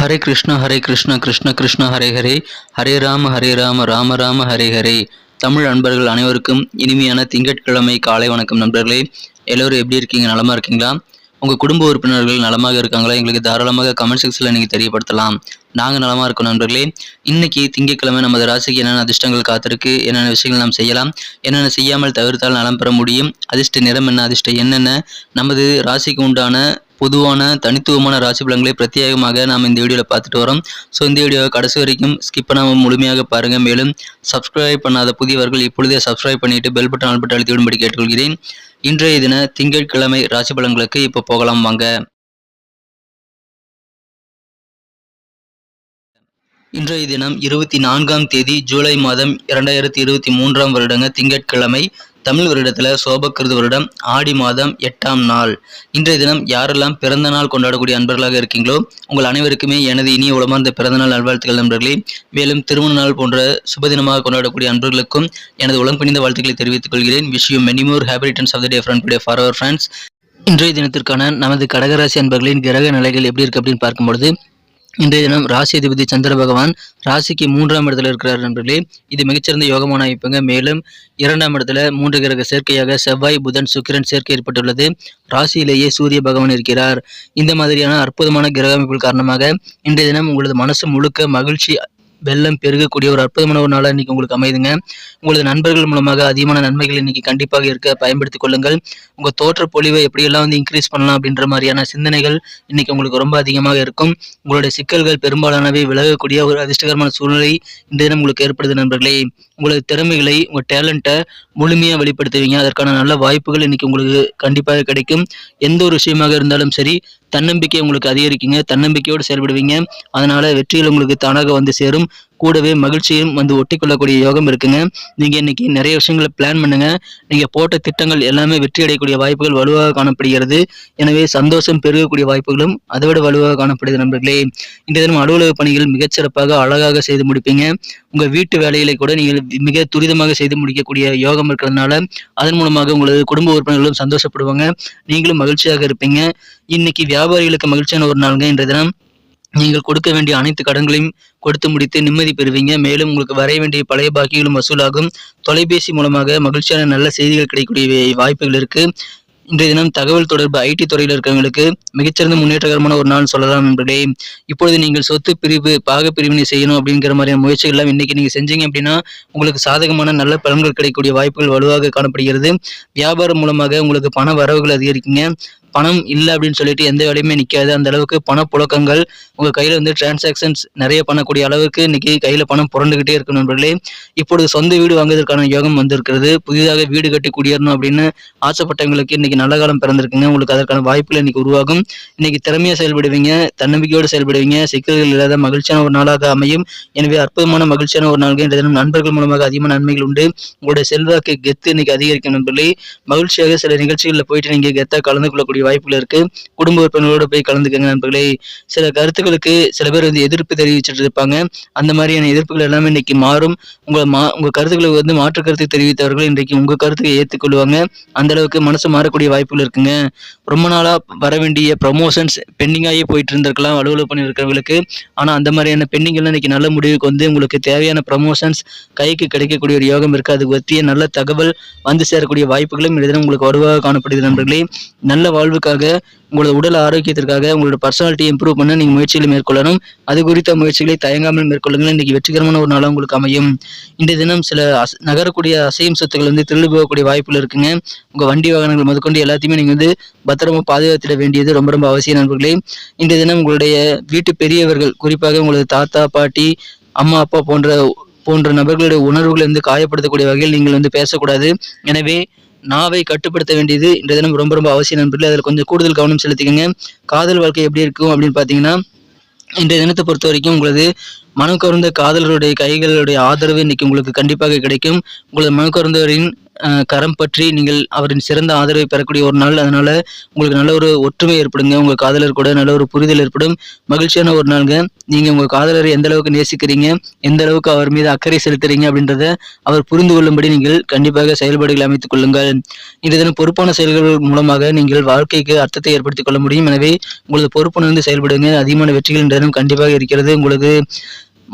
ஹரே கிருஷ்ண ஹரே கிருஷ்ண கிருஷ்ண கிருஷ்ண ஹரே ஹரே. ஹரே ராம ஹரே ராம ராம ராம ஹரே ஹரே. தமிழ் நண்பர்கள் அனைவருக்கும் இனிமையான திங்கட்கிழமை காலை வணக்கம் நண்பர்களே. எல்லோரும் எப்படி இருக்கீங்க? நலமாக இருக்கீங்களா? உங்கள் குடும்ப உறுப்பினர்கள் நலமாக இருக்காங்களா? எங்களுக்கு தாராளமாக கமெண்ட் செக்ஷனில் நீங்கள் தெரியப்படுத்தலாம். நாங்கள் நலமாக இருக்கோம் நண்பர்களே. இன்னைக்கு திங்கட்கிழமை நமது ராசிக்கு என்னென்ன அதிர்ஷ்டங்கள் காத்திருக்கு? என்னென்ன விஷயங்கள் நாம் செய்யலாம்? என்னென்ன செய்யாமல் தவிர்த்தால் நலம் பெற முடியும்? அதிர்ஷ்ட நிறம் என்ன? அதிர்ஷ்டம் என்னென்ன நமது ராசிக்கு உண்டான பொதுவான தனித்துவமான ராசி பலன்களை பிரத்யேகமாக நாம் இந்த வீடியோவில் பார்த்துட்டு வரோம். ஸோ இந்த வீடியோவை கடைசி வரைக்கும் ஸ்கிப் பண்ணாமல் முழுமையாக பாருங்கள் மேலும் சப்ஸ்கிரைப் பண்ணாத புதியவர்கள் இப்பொழுதே சப்ஸ்கிரைப் பண்ணிட்டு பெல் பட்டன் ஆல் பட்டன் அழுத்தி விடும்படி கேட்டுக்கொள்கிறேன். இன்றைய தின திங்கட்கிழமை ராசி பலன்களுக்கு இப்போ போகலாம் வாங்க. இன்றைய தினம் இருபத்தி நான்காம் தேதி ஜூலை மாதம் இரண்டாயிரத்தி இருபத்தி மூன்றாம் வருடங்க திங்கட்கிழமை தமிழ் வருடத்தில் சோபக்கிருது வருடம் ஆடி மாதம் எட்டாம் நாள். இன்றைய தினம் யாரெல்லாம் பிறந்த நாள் கொண்டாடக்கூடிய அன்பர்களாக இருக்கீங்களோ உங்கள் அனைவருக்குமே எனது இனிய உளமார்ந்த பிறந்தநாள் நல்வாழ்த்துக்கள் நண்பர்களே. மேலும் திருமண நாள் போன்ற சுபதினமாக கொண்டாடக்கூடிய அன்பர்களுக்கும் எனது உளம் பணிந்த வாழ்த்துக்களை தெரிவித்துக் கொள்கிறேன். விஷயம் you many more of the day friend today for our friends இன்றைய தினத்திற்கான நமது கடகராசி அன்பர்களின் கிரக நிலைகள் எப்படி இருக்கு அப்படின்னு பார்க்கும்பொழுது இன்றைய தினம் ராசி அதிபதி சந்திர பகவான் ராசிக்கு மூன்றாம் இடத்துல இருக்கிறார் நண்பர்களே. இது மிகச்சிறந்த யோகமான அமைப்புங்க. மேலும் இரண்டாம் இடத்துல மூன்று கிரக சேர்க்கையாக செவ்வாய் புதன் சுக்கிரன் சேர்க்கை ஏற்பட்டுள்ளது. ராசியிலேயே சூரிய பகவான் இருக்கிறார். இந்த மாதிரியான அற்புதமான கிரக அமைப்புகள் காரணமாக இன்றைய தினம் உங்களது மனசு முழுக்க மகிழ்ச்சி வெள்ளம் பெருகக்கூடிய ஒரு அற்புதமான ஒரு நாளாக இன்னைக்கு உங்களுக்கு அமைதுங்க உங்களது நண்பர்கள் மூலமாக அதிகமான நன்மைகள் இன்னைக்கு கண்டிப்பாக இருக்க பயன்படுத்திக் கொள்ளுங்கள். உங்க தோற்ற பொழிவை எப்படியெல்லாம் வந்து இன்க்ரீஸ் பண்ணலாம் அப்படின்ற மாதிரியான சிந்தனைகள் இன்னைக்கு உங்களுக்கு ரொம்ப அதிகமாக இருக்கும். உங்களுடைய சிக்கல்கள் பெரும்பாலானவை விலகக்கூடிய ஒரு அதிர்ஷ்டகரமான சூழ்நிலை இன்றைய தினம் உங்களுக்கு ஏற்படுது நண்பர்களே. உங்களது திறமைகளை உங்க டேலண்ட்டை முழுமையாக வெளிப்படுத்துவீங்க. அதற்கான நல்ல வாய்ப்புகள் இன்னைக்கு உங்களுக்கு கண்டிப்பாக கிடைக்கும். எந்த ஒரு விஷயமாக இருந்தாலும் சரி தன்னம்பிக்கை உங்களுக்கு அதிகரிக்குங்க. தன்னம்பிக்கையோடு செயல்படுவீங்க. அதனால வெற்றிகள் உங்களுக்கு தானாக வந்து சேரும். கூடவே மகிழ்ச்சியும் வந்து ஒட்டிக்கொள்ளக்கூடிய யோகம் இருக்குங்க. நீங்க இன்னைக்கு நிறைய விஷயங்களை பிளான் பண்ணுங்க. நீங்க போட்ட திட்டங்கள் எல்லாமே வெற்றி அடையக்கூடிய வாய்ப்புகள் வலுவாக காணப்படுகிறது. எனவே சந்தோஷம் பெருகக்கூடிய வாய்ப்புகளும் அதை விட வலுவாக காணப்படுது நண்பர்களே. இந்த தினம் அலுவலக பணிகள் மிகச்சிறப்பாக அழகாக செய்து முடிப்பீங்க. உங்க வீட்டு வேலைகளை கூட நீங்கள் மிக துரிதமாக செய்து முடிக்கக்கூடிய யோகம் இருக்கிறதுனால அதன் மூலமாக உங்களது குடும்ப உறுப்பினர்களும் சந்தோஷப்படுவாங்க. நீங்களும் மகிழ்ச்சியாக இருப்பீங்க. இன்னைக்கு வியாபாரிகளுக்கு மகிழ்ச்சியான ஒரு நாளுங்க இன்றைய தினம். நீங்கள் கொடுக்க வேண்டிய அனைத்து கடன்களையும் கொடுத்து முடித்து நிம்மதி பெறுவீங்க. மேலும் உங்களுக்கு வரைய வேண்டிய பழைய பாக்கிகளும் வசூலாகும். தொலைபேசி மூலமாக மகிழ்ச்சியான நல்ல செய்திகள் கிடைக்கக்கூடிய வாய்ப்புகள் இருக்கு. இன்றைய தினம் தகவல் தொடர்பு ஐடி துறையில் இருக்கிறவங்களுக்கு மிகச்சிறந்த முன்னேற்றகரமான ஒரு நாள் சொல்லலாம் நண்பர்களே. இப்பொழுது நீங்கள் சொத்து பிரிவு பாக பிரிவினை செய்யணும் அப்படிங்கிற மாதிரியான முயற்சிகள் எல்லாம் இன்னைக்கு நீங்க செஞ்சீங்க அப்படின்னா உங்களுக்கு சாதகமான நல்ல பலன்கள் கிடைக்கக்கூடிய வாய்ப்புகள் வலுவாக காணப்படுகிறது. வியாபாரம் மூலமாக உங்களுக்கு பண வரவுகள் அதிகரிக்குங்க. பணம் இல்லை அப்படின்னு சொல்லிட்டு எந்த வேலையுமே நிற்காது அந்த அளவுக்கு பணப்புழக்கங்கள் உங்கள் கையில் வந்து டிரான்சாக்ஷன்ஸ் நிறைய பண்ணக்கூடிய அளவுக்கு இன்னைக்கு கையில் பணம் புரண்டுகிட்டே இருக்கும் நண்பர்களே. இப்பொழுது சொந்த வீடு வாங்குவதற்கான யோகம் வந்திருக்கிறது. புதிதாக வீடு கட்டி குடியேறணும் அப்படின்னு ஆசைப்பட்டவங்களுக்கு இன்னைக்கு நல்ல காலம் பிறந்திருக்குங்க. உங்களுக்கு அதற்கான வாய்ப்புகள் இன்னைக்கு உருவாகும். இன்னைக்கு திறமையாக செயல்படுவீங்க தன்னம்பிக்கையோடு செயல்படுவீங்க. சிக்கல்கள் இல்லாத மகிழ்ச்சியான ஒரு நாளாக அமையும். எனவே அற்புதமான மகிழ்ச்சியான ஒரு நாள்கள் இன்றைய தினம் நண்பர்கள் மூலமாக அதிகமான நன்மைகள் உண்டு. உங்களுடைய செல்வாக்கு கெத்து இன்னைக்கு அதிகரிக்கும் நண்பர்களே. மகிழ்ச்சியாக சில நிகழ்ச்சிகளில் போயிட்டு நீங்க கெத்தா கலந்து கொள்ளக்கூடிய வாய்ப்புகள் இருக்கு. குடும்ப உறுப்பினர்களோட போய் கலந்துக்கங்க நண்பர்களே. சில கருத்துக்களுக்கு சில பேர் வந்து எதிர்ப்பு தெரிவிச்சிட்டு இருப்பாங்க அந்த மாதிரியான எதிர்ப்புகள் எல்லாமே இன்னைக்கு மாறும். உங்க மா உங்க கருத்துக்களை வந்து மாற்று கருத்து தெரிவித்தவர்கள் இன்றைக்கு உங்க கருத்துக்கு ஏற்றுக்கொள்வாங்க. அந்த அளவுக்கு மனசு மாறக்கூடிய வாய்ப்புகள் இருக்குங்க. ரொம்ப நாளா வர வேண்டிய ப்ரமோஷன்ஸ் பெண்டிங்காகவே போயிட்டு இருந்திருக்கலாம் அலுவலக பணி இருக்கிறவங்களுக்கு. ஆனா அந்த மாதிரியான பெண்டிங்கெல்லாம் இன்னைக்கு நல்ல முடிவுக்கு வந்து உங்களுக்கு தேவையான ப்ரமோஷன்ஸ் கைக்கு கிடைக்கக்கூடிய ஒரு யோகம் இருக்குது அதுக்கு பற்றிய நல்ல தகவல் வந்து சேரக்கூடிய வாய்ப்புகளும் இந்த உங்களுக்கு வலுவாக காணப்படுகிறது நண்பர்களே. நல்ல வாழ்வுக்காக உங்களோட உடல் ஆரோக்கியத்திற்காக உங்களோட பர்சனாலிட்டி இம்ப்ரூவ் பண்ண நீங்கள் முயற்சிகளை மேற்கொள்ளணும். அது குறித்த முயற்சிகளை தயங்காமல் மேற்கொள்ளுங்கள். இன்னைக்கு வெற்றிகரமான ஒரு நாளாக உங்களுக்கு அமையும். இன்றைய தினம் சில அஸ் நகரக்கூடிய அசையும் சொத்துக்கள் வந்து திருடு போகக்கூடிய வாய்ப்புகள் இருக்குங்க. உங்கள் வண்டி வாகனங்கள் முதற்கொண்டு எல்லாத்தையுமே நீங்கள் வந்து பத்திரமா பாதுகாத்திட வேண்டியது ரொம்ப ரொம்ப அவசியம் நண்பர்களே. இன்றைய தினம் உங்களுடைய வீட்டு பெரியவர்கள் குறிப்பாக உங்களது தாத்தா பாட்டி அம்மா அப்பா போன்ற போன்ற நபர்களுடைய உணர்வுகளை வந்து காயப்படுத்தக்கூடிய வகையில் நீங்கள் வந்து பேசக்கூடாது. எனவே நாவை கட்டுப்படுத்த வேண்டியது இன்றைய தினம் ரொம்ப ரொம்ப அவசியம் நண்பர்களே. அதில் கொஞ்சம் கூடுதல் கவனம் செலுத்திக்கங்க. காதல் வாழ்க்கை எப்படி இருக்கும் அப்படின்னு பார்த்தீங்கன்னா இன்றைய தினத்தை பொறுத்த வரைக்கும் உங்களது மனம் கவர்ந்த காதலருடைய கைகளுடைய ஆதரவு இன்னைக்கு உங்களுக்கு கண்டிப்பாக கிடைக்கும். உங்களது மனம் கவர்ந்தவரின் கரம் பற்றி நீங்கள் அவரின் சிறந்த ஆதரவை பெறக்கூடிய ஒரு நாள். அதனால உங்களுக்கு நல்ல ஒரு ஒற்றுமை ஏற்படுங்க. உங்க காதலர் கூட நல்ல ஒரு புரிதல் ஏற்படும். மகிழ்ச்சியான ஒரு நாளுங்க. நீங்க உங்க காதலரை எந்த அளவுக்கு நேசிக்கிறீங்க? எந்த அளவுக்கு அவர் மீது அக்கறை செலுத்துறீங்க அப்படின்றத அவர் புரிந்து கொள்ளும்படி நீங்கள் கண்டிப்பாக செயல்பாடுகளை அமைத்துக் கொள்ளுங்கள். இன்றைய தினம் பொறுப்பான செயல்கள் மூலமாக நீங்கள் வாழ்க்கைக்கு அர்த்தத்தை ஏற்படுத்திக் கொள்ள முடியும். எனவே உங்களது பொறுப்புணர்ந்து செயல்படுங்க. அதிகமான வெற்றிகள் இன்றைய தினம் கண்டிப்பாக இருக்கிறது. உங்களுக்கு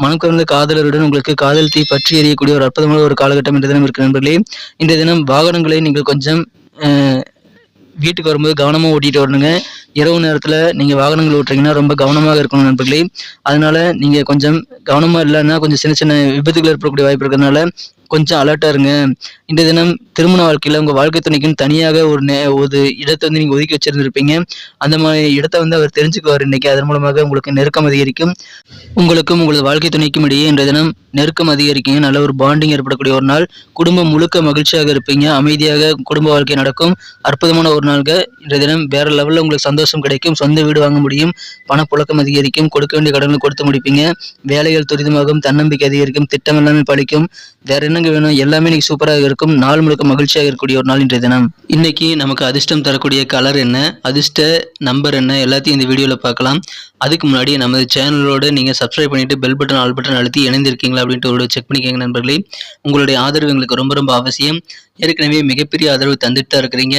மனம் கவர்ந்த காதலருடன் உங்களுக்கு காதல் தீ பற்றி எரியக்கூடிய ஒரு அற்புதமான ஒரு காலகட்டம் இன்றைய தினம் இருக்கு நண்பர்களே. இன்றைய தினம் வாகனங்களை நீங்கள் கொஞ்சம் வீட்டுக்கு வரும்போது கவனமாக ஓட்டிட்டு வரணுங்க. இரவு நேரத்தில் நீங்கள் வாகனங்கள் ஓட்டுறீங்கன்னா ரொம்ப கவனமாக இருக்கணும் நண்பர்களே. அதனால நீங்கள் கொஞ்சம் கவனமாக இல்லைன்னா கொஞ்சம் சின்ன சின்ன விபத்துகள் ஏற்படக்கூடிய வாய்ப்பு இருக்கிறதுனால கொஞ்சம் அலர்ட்டாக இருங்க. இன்றைய தினம் திருமண வாழ்க்கையில் உங்கள் வாழ்க்கை துணைக்குன்னு தனியாக ஒரு நே ஒரு இடத்தை வந்து நீங்கள் ஒதுக்கி வச்சுருந்துருப்பீங்க. அந்த மாதிரி இடத்த வந்து அவர் தெரிஞ்சுக்குவார் இன்னைக்கு. அதன் மூலமாக உங்களுக்கு நெருக்கம் அதிகரிக்கும். உங்களுக்கும் உங்களது வாழ்க்கை துணைக்கும் இடையே இன்றைய தினம் நெருக்கம் அதிகரிக்குங்க நல்ல ஒரு பாண்டிங் ஏற்படக்கூடிய ஒரு நாள். குடும்பம் முழுக்க மகிழ்ச்சியாக இருப்பீங்க. அமைதியாக குடும்ப வாழ்க்கை நடக்கும். அற்புதமான ஒரு நாள்க. இன்றைய தினம் வேற லெவலில் உங்களுக்கு சந்தோஷம் கிடைக்கும். சொந்த வீடு வாங்க முடியும். பணப்புழக்கம் அதிகரிக்கும். கொடுக்க வேண்டிய கடன்களை கொடுத்து முடிப்பீங்க. வேலைகள் துரிதமாகும். தன்னம்பிக்கை அதிகரிக்கும். திட்டம் எல்லாமே பழிக்கும் வேற என்னங்க வேணும்? எல்லாமே இன்னைக்கு சூப்பராக இருக்கும். நாள் முழுக்க மகிழ்ச்சியாக இருக்கக்கூடிய ஒரு நாள் இன்றைய தினம். இன்னைக்கு நமக்கு அதிர்ஷ்டம் தரக்கூடிய கலர் என்ன? அதிர்ஷ்ட நம்பர் என்ன? எல்லாத்தையும் இந்த வீடியோவில் பார்க்கலாம். அதுக்கு முன்னாடி நமது சேனலோட நீங்கள் சப்ஸ்கிரைப் பண்ணிட்டு பெல் பட்டன் ஆல் பட்டன் அழுத்தி இணைந்திருக்கீங்களா அப்படின்ட்டு ஒரு செக் பண்ணிக்கோங்க நண்பர்களே. உங்களுடைய ஆதரவு எங்களுக்கு ரொம்ப ரொம்ப அவசியம். ஏற்கனவே மிகப்பெரிய ஆதரவு தந்துட்டு தான் இருக்கிறீங்க.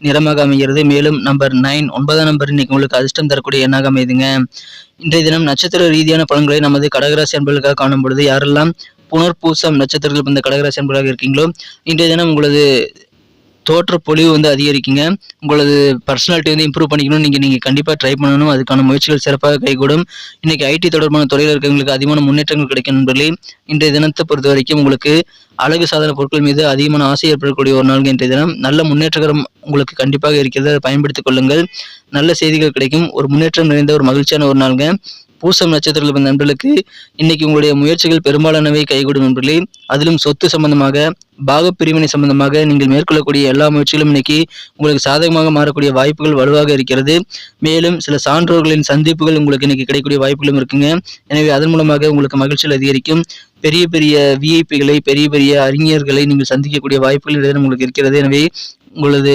நிறமாக அமைகிறது. மேலும் நம்பர் நைன் ஒன்பதாம் நம்பர் இன்னைக்கு உங்களுக்கு அதிர்ஷ்டம் தரக்கூடிய எண்ணாக அமையுதுங்க இன்றைய தினம் நட்சத்திர ரீதியான பலன்களை நமது கடகராசி அன்பர்களுக்காக காணும் பொழுது யாரெல்லாம் புனர்பூசம் நட்சத்திரங்கள் இந்த கடகராசி அன்பர்களாக இருக்கீங்களோ இன்றைய தினம் உங்களது தோற்ற பொலிவு வந்து அதிகரிக்குங்க. உங்களது பர்சனாலிட்டி வந்து இம்ப்ரூவ் பண்ணிக்கணும் நீங்கள் நீங்கள் கண்டிப்பாக ட்ரை பண்ணணும். அதுக்கான முயற்சிகள் சிறப்பாக கைகூடும். இன்றைக்கி ஐடி தொடர்பான துறையில் இருக்கிறவங்களுக்கு அதிகமான முன்னேற்றங்கள் கிடைக்கும் நண்பர்களே. இன்றைய தினத்தை பொறுத்த வரைக்கும் உங்களுக்கு அழகு சாதன பொருட்கள் மீது அதிகமான ஆசை ஏற்படக்கூடிய ஒரு நாள் இன்றைய தினம். நல்ல முன்னேற்றகரம் உங்களுக்கு கண்டிப்பாக இருக்கிறது அதை பயன்படுத்திக் கொள்ளுங்கள். நல்ல செய்திகள் கிடைக்கும். ஒரு முன்னேற்றம் நிறைந்த ஒரு மகிழ்ச்சியான ஒரு நாளுங்க. பூசம் நட்சத்திரத்தில் வந்த நண்பர்களுக்கு இன்னைக்கு உங்களுடைய முயற்சிகள் பெரும்பாலானவை கைகூடும் நண்பர்களே. அதிலும் சொத்து சம்பந்தமாக பாக பிரிவினை சம்பந்தமாக நீங்கள் மேற்கொள்ளக்கூடிய எல்லா முயற்சிகளும் இன்னைக்கு உங்களுக்கு சாதகமாக மாறக்கூடிய வாய்ப்புகள் வலுவாக இருக்கிறது. மேலும் சில சான்றோர்களின் சந்திப்புகள் உங்களுக்கு இன்னைக்கு கிடைக்கக்கூடிய வாய்ப்புகளும் இருக்குங்க. எனவே அதன் மூலமாக உங்களுக்கு மகிழ்ச்சிகள் அதிகரிக்கும். பெரிய பெரிய விஐபிகளை பெரிய பெரிய அறிஞர்களை நீங்கள் சந்திக்கக்கூடிய வாய்ப்புகள் உங்களுக்கு இருக்கிறது. எனவே உங்களது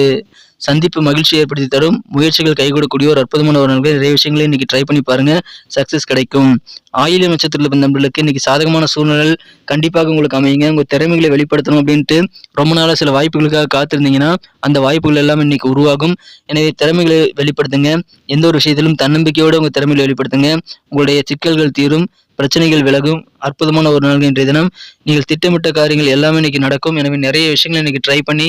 சந்திப்பு மகிழ்ச்சி ஏற்படுத்தி தரும். முயற்சிகள் கைகூடக்கூடிய ஒரு அற்புதமான ஒரு நாள்கள் நிறைய விஷயங்களை இன்னைக்கு ட்ரை பண்ணி பாருங்க. சக்சஸ் கிடைக்கும். ஆயிலியம் நட்சத்திரத்தில் வந்த நண்பர்களுக்கு இன்னைக்கு சாதகமான சூழ்நிலை கண்டிப்பாக உங்களுக்கு அமையுங்க. உங்கள் திறமைகளை வெளிப்படுத்தணும் அப்படின்ட்டு ரொம்ப நாளாக சில வாய்ப்புகளுக்காக காத்திருந்தீங்கன்னா அந்த வாய்ப்புகள் எல்லாம் இன்னைக்கு உருவாகும். எனவே திறமைகளை வெளிப்படுத்துங்க. எந்த ஒரு விஷயத்திலும் தன்னம்பிக்கையோடு உங்கள் திறமைகளை வெளிப்படுத்துங்க. உங்களுடைய சிக்கல்கள் தீரும். பிரச்சனைகள் விலகும். அற்புதமான ஒரு நாள் இன்றைய தினம். நீங்கள் திட்டமிட்ட காரியங்கள் எல்லாமே இன்னைக்கு நடக்கும். எனவே நிறைய விஷயங்களை இன்னைக்கு ட்ரை பண்ணி